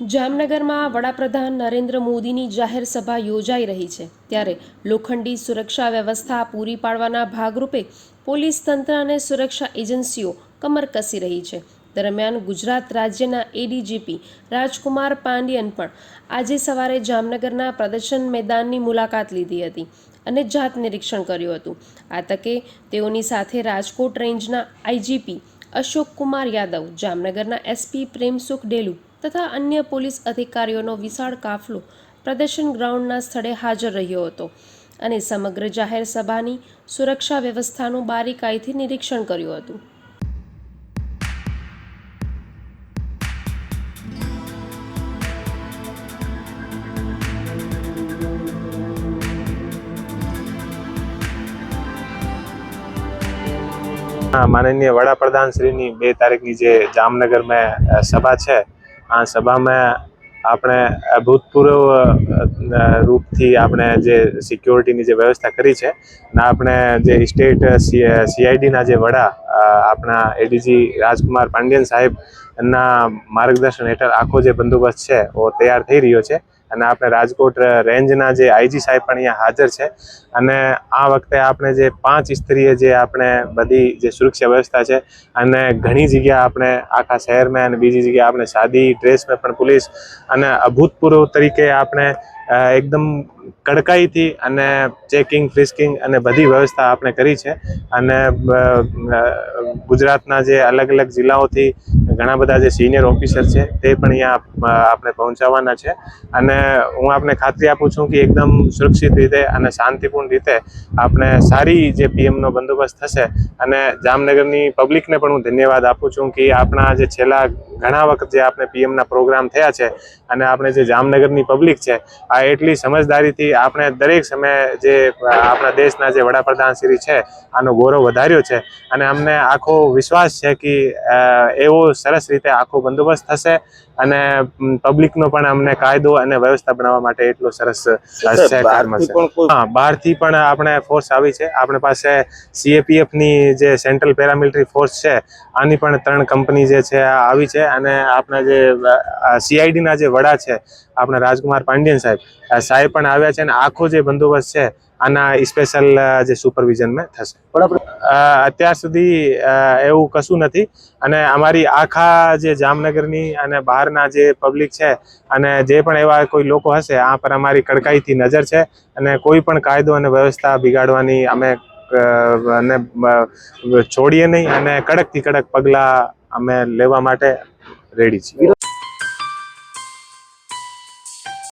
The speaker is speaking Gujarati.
જામનગરમાં વડાપ્રધાન નરેન્દ્ર મોદીની જાહેર સભા યોજાઈ રહી છે. ત્યારે લોખંડી સુરક્ષા વ્યવસ્થા પૂરી પાડવાના ભાગરૂપે પોલીસ તંત્ર અને સુરક્ષા એજન્સીઓ કમર કસી રહી છે. દરમિયાન ગુજરાત રાજ્યના એડીજીપી રાજકુમાર પાંડિયન પણ આજે સવારે જામનગરના પ્રદર્શન મેદાનની મુલાકાત લીધી હતી અને જાત નિરીક્ષણ કર્યું હતું. આ તકે તેઓની સાથે રાજકોટ રેન્જના આઈજીપી અશોક કુમાર યાદવ, જામનગરના એસપી પ્રેમસુખ ડેલુ તથા અન્ય પોલીસ અધિકારીઓનો વિશાળ કાફલો પ્રદર્શન ગ્રાઉન્ડના સ્થળે હાજર રહ્યો હતો અને સમગ્ર જાહેર સભાની સુરક્ષા વ્યવસ્થાનું બારીકાઈથી નિરીક્ષણ કર્યું હતું. માનનીય વડાપ્રધાન શ્રીની બે તારીખની જે જામનગરમાં સભા છે આ સભામાં આપણે અભૂતપૂર્વ રૂપથી આપણે જે સિક્યોરિટીની જે વ્યવસ્થા કરી છે, ને આપણે જે સ્ટેટ સીઆઈડીના જે વડા આપણા એડીજી રાજકુમાર પાંડિયન સાહેબના માર્ગદર્શન હેઠળ આખો જે બંદોબસ્ત છે ઓ તૈયાર થઈ રહ્યો છે. અને આપણે રાજકોટ રેન્જના જે આઈજી સાહેબ પણ અહીંયા હાજર છે. અને આ વખતે આપણે જે પાંચ સ્તરીય જે આપણે બધી જે સુરક્ષા વ્યવસ્થા છે અને ઘણી જગ્યા આપણે આખા શહેરમાં અને બીજી જગ્યાએ આપણે સાદી ડ્રેસમાં પણ પોલીસ અને અભૂતપૂર્વ તરીકે આપણે એકદમ કડકાઈથી અને ચેકિંગ, ફ્રિસ્કિંગ અને બધી વ્યવસ્થા આપણે કરી છે. અને ગુજરાતના જે અલગ અલગ જિલ્લાઓથી ઘણા બધા જે સિનિયર ઓફિસર છે, તે પણ અહીંયા આપણે પહોંચાડવાના છે. અને હું આપને ખાતરી આપું છું કે એકદમ સુરક્ષિત રીતે અને શાંતિપૂર્ણ રીતે આપણે સારી જે પીએમનો બંદોબસ્ત થશે અને જામનગરની પબ્લિકને પણ હું ધન્યવાદ આપું છું કે આપણા જે છેલ્લા ઘણા વખત જે આપણે પીએમના પ્રોગ્રામ થયા છે અને આપણે જે જામનગરની પબ્લિક છે આ એટલી સમજદારીથી આપણે દરેક સમયે જે આપણા દેશના જે વડાપ્રધાન શ્રી છે આનો ગૌરવ વધાર્યો છે અને અમને આખો વિશ્વાસ છે કે એવો સરસ રીતે આખો બંદોબસ્ત થશે અને પબ્લિકનો પણ અમને કાયદો અને વ્યવસ્થા બનાવવા માટે એટલો સરસ સહકાર મળશે હા બહારથી પણ આપણે ફોર્સ આવી છે. આપણી પાસે CAPF ની જે સેન્ટ્રલ પેરામિલિટરી ફોર્સ છે, આની પણ ત્રણ કંપની જે છે આવી છે. અને આપણા જે સીઆઈડીના જે વડા છે આપણા રાજકુમાર પાંડિયન સાહેબ સાહેબ પણ આવ્યા છે અને આખો જે બંદોબસ્ત છે, આના સ્પેશિયલ જે સુપરવિઝનમાં થશે. અત્યાર સુધી એવું કશું નથી. અને અમારી આખા જે જામનગરની અને બહારના જે પબ્લિક છે, અને જે પણ એવા કોઈ લોકો હશે, આ પર અમારી કડકાઈથી નજર છે. અને કોઈ પણ કાયદો અને વ્યવસ્થા બિગાડવાની અમે અને છોડીએ નહીં અને કડકથી કડક પગલાં અમે લેવા માટે રેડી છીએ.